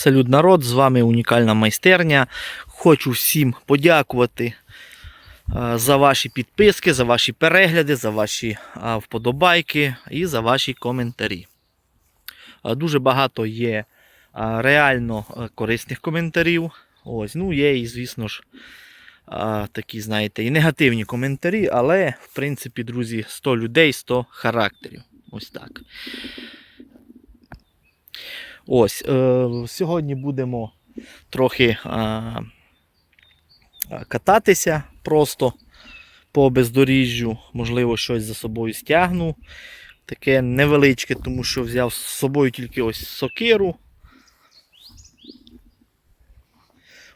Салют народ, з вами унікальна майстерня. Хочу всім подякувати е, за ваші підписки, за ваші перегляди, за ваші е, вподобайки і за ваші коментарі. Е, Дуже багато є реально корисних коментарів. Ось, ну, є і, звісно ж, такі, знаєте, і негативні коментарі, але, в принципі, друзі, 100 людей, 100 характерів. Ось так. Ось, е, сьогодні будемо трохи е, кататися просто по бездоріжжю. Можливо, щось за собою стягну. Таке невеличке, тому що взяв з собою тільки ось сокиру.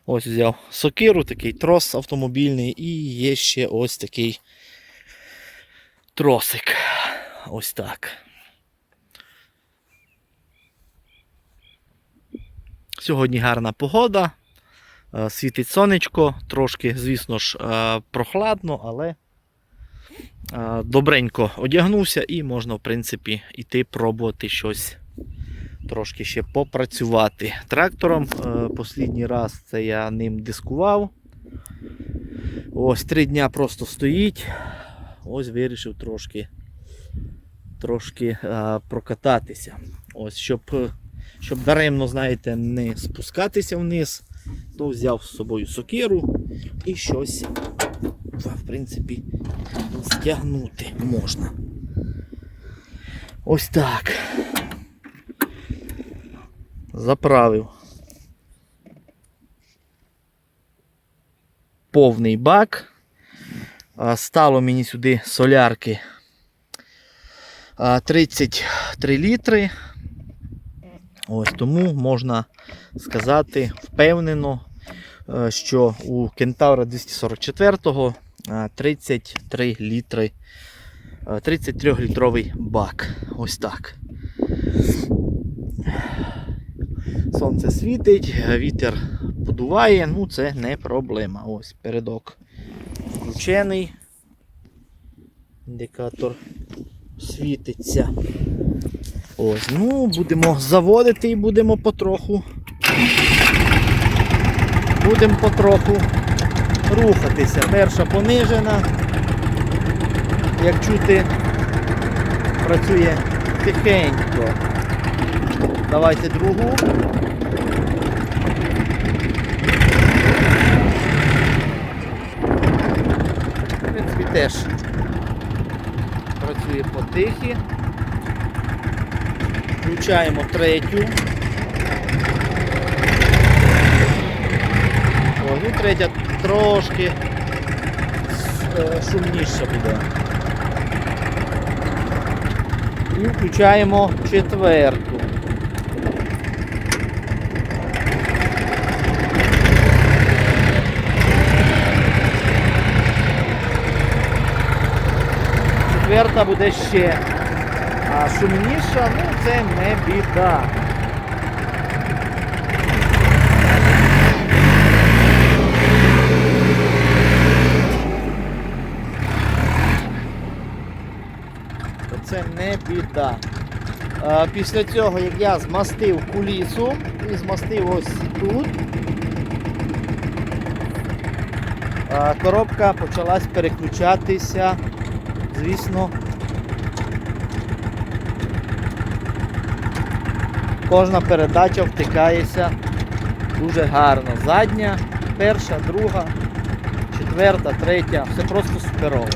Ось взяв сокиру, такий трос автомобільний, і є ще ось такий тросик. Ось так. Сьогодні гарна погода, е, світить сонечко, трошки, звісно ж, е, прохладно, але е, добренько одягнувся і можна, в принципі, йти пробувати щось трошки ще попрацювати. Трактором послідній раз це я ним дискував. Ось три дня просто стоїть. Ось вирішив трошки, трошки прокататися. Ось, щоб щоб даремно, знаєте, не спускатися вниз, то взяв з собою сокиру і щось, в принципі, стягнути можна. Ось так. Заправив. Повний бак. Стало мені сюди солярки 33 літри. Ось тому можна сказати впевнено, е, що у Кентавра 244 е, 33 літри, 33 літровий бак. Ось так. Сонце світить, вітер подуває, ну це не проблема. Ось передок включений. Індикатор світиться. Ось, ну, будемо заводити і будемо потроху. Будемо потроху рухатися. Перша понижена. Як чути, працює тихенько. Давайте другу. В принципі, теж працює потихі. Включаємо третю. О, ну третя трошки е, шумніше буде. І включаємо четверту. Четверта буде ще а шумніша, ну це не біда. Це не біда. Після цього, як я змастив кулісу і змастив ось тут, коробка почалась переключатися, звісно, Кожна передача втикається дуже гарно. Задня, перша, друга, четверта, третя, все просто суперово.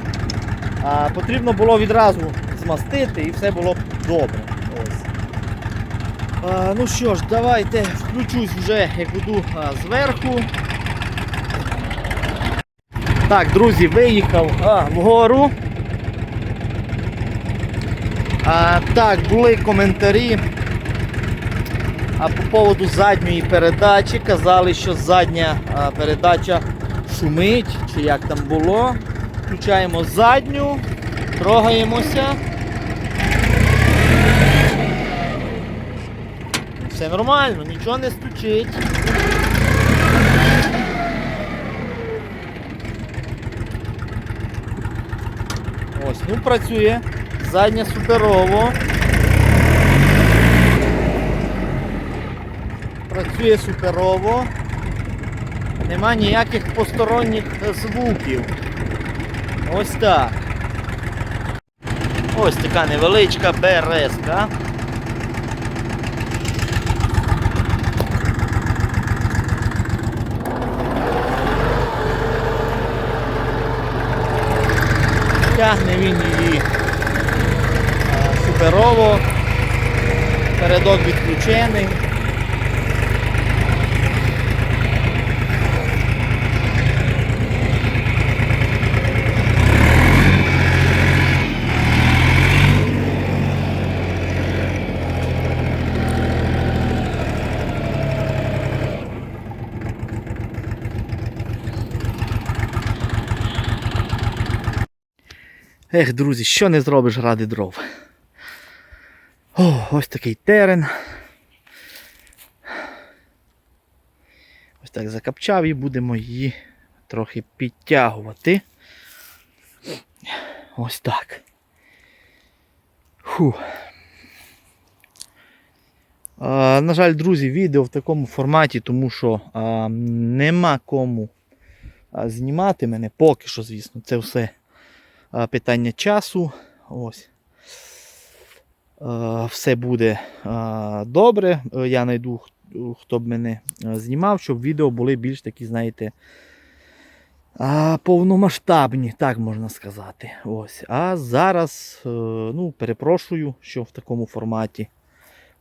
А, потрібно було відразу змастити і все було б добре. А, ну що ж, давайте включусь вже, як буду а, зверху. Так, друзі, виїхав а, вгору. А, так, були коментарі. А по поводу задньої передачі казали, що задня передача шумить, чи як там було. Включаємо задню, трогаємося. Все нормально, нічого не стучить. Ось, ну працює. Задня суперово. Працює суперово. Нема ніяких посторонніх звуків. Ось так. Ось така невеличка березка. Тягне він її е, суперово. Передок відключений. Ех, друзі, що не зробиш ради дров. О, ось такий терен. Ось так закапчав і будемо її трохи підтягувати. Ось так. Фу. А, на жаль, друзі, відео в такому форматі, тому що а, нема кому знімати мене поки що, звісно, це все питання часу. Ось. Все буде добре. Е, Я знайду, хто- б мене знімав, щоб відео були більш такі, знаєте, повномасштабні, так можна сказати. Ось. А зараз, е, ну, перепрошую, що в такому форматі.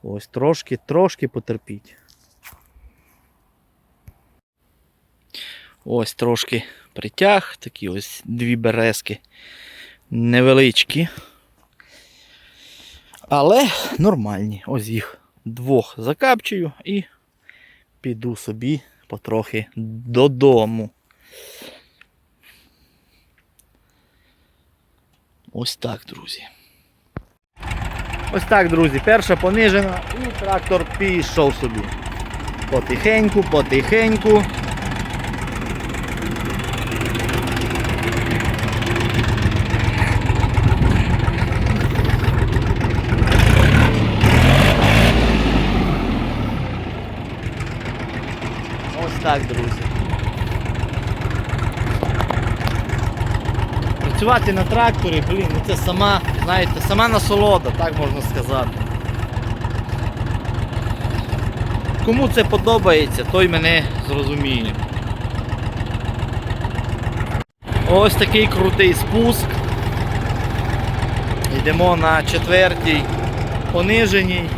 Ось трошки, трошки потерпіть. Ось трошки притяг, такі ось дві березки невеличкі. Але нормальні. Ось їх двох закапчую і піду собі потрохи додому. Ось так, друзі. Ось так, друзі, перша понижена і трактор пішов собі. Потихеньку, потихеньку. Ось так, друзі. Працювати на тракторі, блін, ну це сама, знаєте, сама насолода, так можна сказати. Кому це подобається, той мене зрозуміє. Ось такий крутий спуск. Йдемо на четвертій пониженій.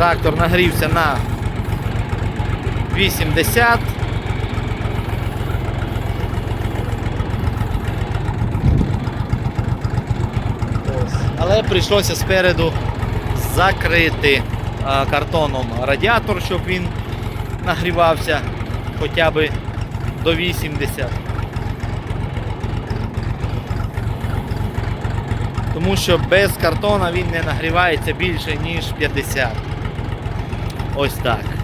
Трактор нагрівся на 80. Але прийшлося спереду закрити картоном радіатор, щоб він нагрівався хоча б до 80. Тому що без картона він не нагрівається більше, ніж 50. Ось так.